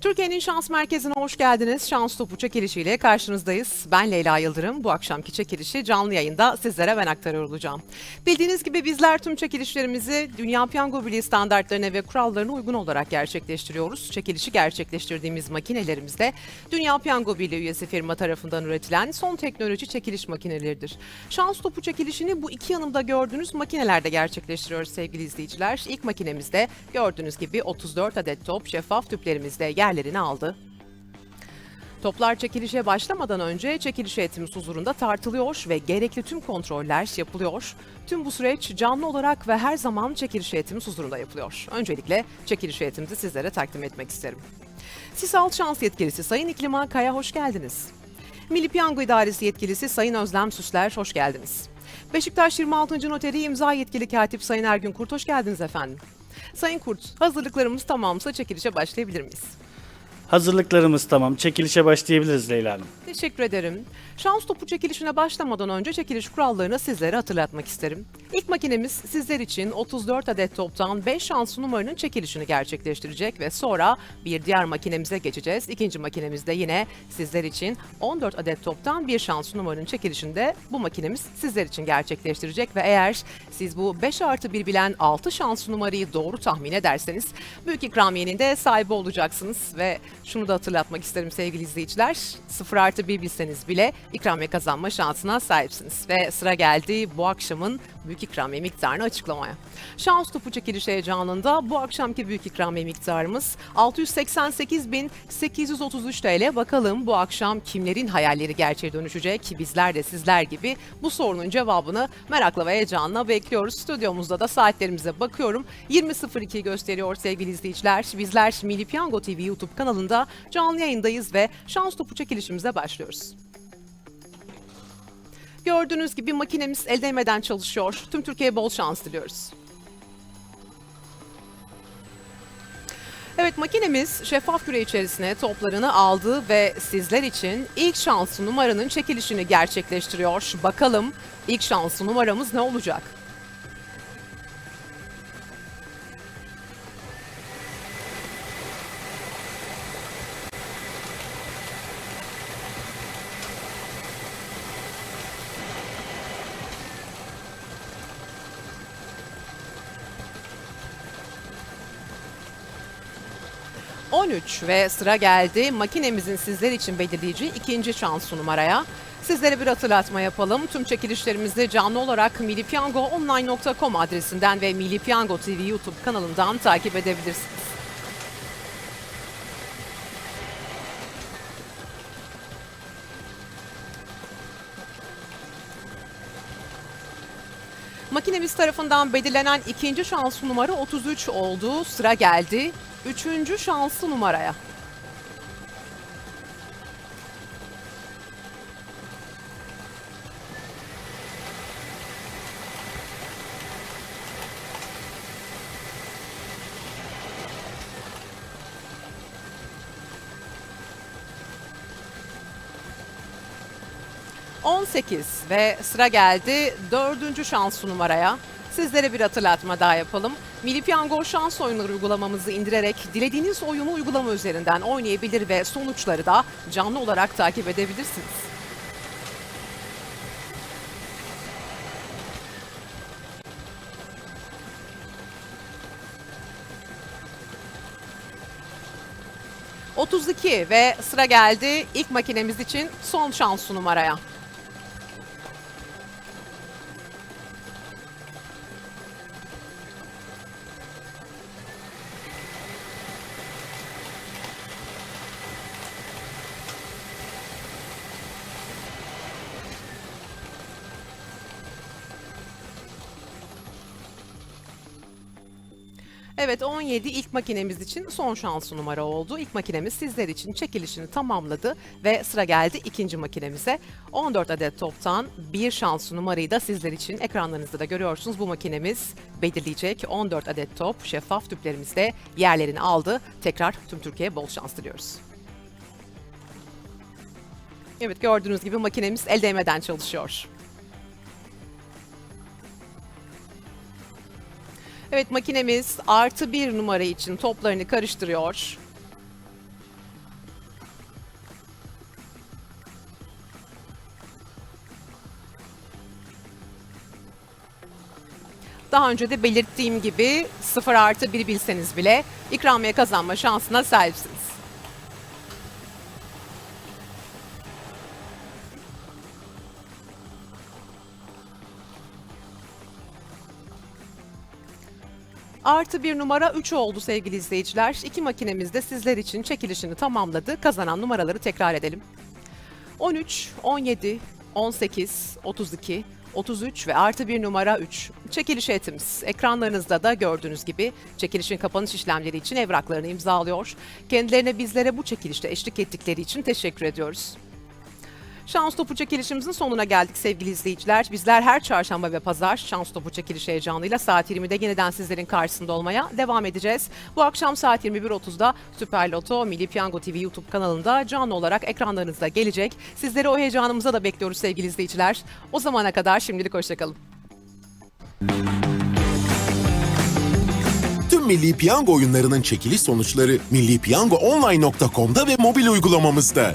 Türkiye'nin şans merkezine hoş geldiniz. Şans topu çekilişiyle karşınızdayız. Ben Leyla Yıldırım. Bu akşamki çekilişi canlı yayında sizlere ben aktarıyor olacağım. Bildiğiniz gibi bizler tüm çekilişlerimizi Dünya Piyango Birliği standartlarına ve kurallarına uygun olarak gerçekleştiriyoruz. Çekilişi gerçekleştirdiğimiz makinelerimizde Dünya Piyango Birliği üyesi firma tarafından üretilen son teknoloji çekiliş makineleridir. Şans topu çekilişini bu iki yanımda gördüğünüz makinelerde gerçekleştiriyoruz sevgili izleyiciler. İlk makinemizde gördüğünüz gibi 34 adet top şeffaf tüplerimizde yerlerini aldı. Toplar çekilişe başlamadan önce çekiliş heyetimiz huzurunda tartılıyor ve gerekli tüm kontroller yapılıyor. Tüm bu süreç canlı olarak ve her zaman çekiliş heyetimiz huzurunda yapılıyor. Öncelikle çekiliş heyetimizi sizlere takdim etmek isterim. Sisal Şans Yetkilisi Sayın İklima Kaya hoş geldiniz. Milli Piyango İdaresi Yetkilisi Sayın Özlem Süsler hoş geldiniz. Beşiktaş 26. Noteri imza yetkili katip Sayın Ergün Kurt hoş geldiniz efendim. Sayın Kurt, hazırlıklarımız tamamsa çekilişe başlayabilir miyiz? Hazırlıklarımız tamam. Çekilişe başlayabiliriz Leyla Hanım. Teşekkür ederim. Şans topu çekilişine başlamadan önce çekiliş kurallarını sizlere hatırlatmak isterim. İlk makinemiz sizler için 34 adet toptan 5 şans numaranın çekilişini gerçekleştirecek ve sonra bir diğer makinemize geçeceğiz. İkinci makinemizde yine sizler için 14 adet toptan bir şans numaranın çekilişini de bu makinemiz sizler için gerçekleştirecek ve eğer siz bu 5 artı 1 bilen 6 şans numarayı doğru tahmin ederseniz büyük ikramiyenin de sahibi olacaksınız ve şunu da hatırlatmak isterim sevgili izleyiciler. 0 artı 1 bilseniz bile ikramiye kazanma şansına sahipsiniz. Ve sıra geldi bu akşamın büyük ikramiye miktarını açıklamaya. Şans topu çekiliş heyecanında bu akşamki büyük ikramiye miktarımız 688.833 TL. Bakalım bu akşam kimlerin hayalleri gerçeğe dönüşecek? Bizler de sizler gibi bu sorunun cevabını merakla ve heyecanla bekliyoruz. Stüdyomuzda da saatlerimize bakıyorum. 20.02 gösteriyor sevgili izleyiciler. Bizler Milli Piyango TV YouTube kanalında canlı yayındayız ve şans topu çekilişimize başlıyoruz. Gördüğünüz gibi makinemiz el değmeden çalışıyor. Tüm Türkiye'ye bol şans diliyoruz. Evet makinemiz şeffaf küre içerisine toplarını aldı ve sizler için ilk şanslı numaranın çekilişini gerçekleştiriyor. Bakalım ilk şanslı numaramız ne olacak? ...13 ve sıra geldi makinemizin sizler için belirleyici ikinci şans numaraya. Sizlere bir hatırlatma yapalım. Tüm çekilişlerimizi canlı olarak millipiyangoonline.com adresinden ve Milli Piyango TV YouTube kanalından takip edebilirsiniz. Makinemiz tarafından belirlenen ikinci şans numara 33 oldu. Sıra geldi üçüncü şanslı numaraya. ...18 ve sıra geldi dördüncü şanslı numaraya. Sizlere bir hatırlatma daha yapalım. Milli Piyango şans oyunları uygulamamızı indirerek dilediğiniz oyunu uygulama üzerinden oynayabilir ve sonuçları da canlı olarak takip edebilirsiniz. ...32 ve sıra geldi ilk makinemiz için son şans numaraya. Evet 17 ilk makinemiz için son şansı numara oldu. İlk makinemiz sizler için çekilişini tamamladı ve sıra geldi ikinci makinemize. 14 adet toptan bir şansı numarayı da sizler için ekranlarınızda da görüyorsunuz. Bu makinemiz belirleyecek 14 adet top şeffaf tüplerimizde yerlerini aldı. Tekrar tüm Türkiye'ye bol şans diliyoruz. Evet gördüğünüz gibi makinemiz el değmeden çalışıyor. Evet makinemiz artı bir numara için toplarını karıştırıyor. Daha önce de belirttiğim gibi 0 artı 1 bilseniz bile ikramiye kazanma şansına sahipsiniz. Artı bir numara 3 oldu sevgili izleyiciler. İki makinemiz de sizler için çekilişini tamamladı. Kazanan numaraları tekrar edelim. 13, 17, 18, 32, 33 ve artı bir numara 3. Çekiliş etimiz. Ekranlarınızda da gördüğünüz gibi çekilişin kapanış işlemleri için evraklarını imzalıyor. Kendilerine bizlere bu çekilişte eşlik ettikleri için teşekkür ediyoruz. Şans Topu çekilişimizin sonuna geldik sevgili izleyiciler. Bizler her çarşamba ve pazar Şans Topu çekiliş heyecanıyla saat 20'de yeniden sizlerin karşısında olmaya devam edeceğiz. Bu akşam saat 21.30'da Süper Loto Milli Piyango TV YouTube kanalında canlı olarak ekranlarınızda gelecek. Sizleri o heyecanımıza da bekliyoruz sevgili izleyiciler. O zamana kadar şimdilik hoşçakalın. Tüm Milli Piyango oyunlarının çekiliş sonuçları millipiyangoonline.com'da ve mobil uygulamamızda.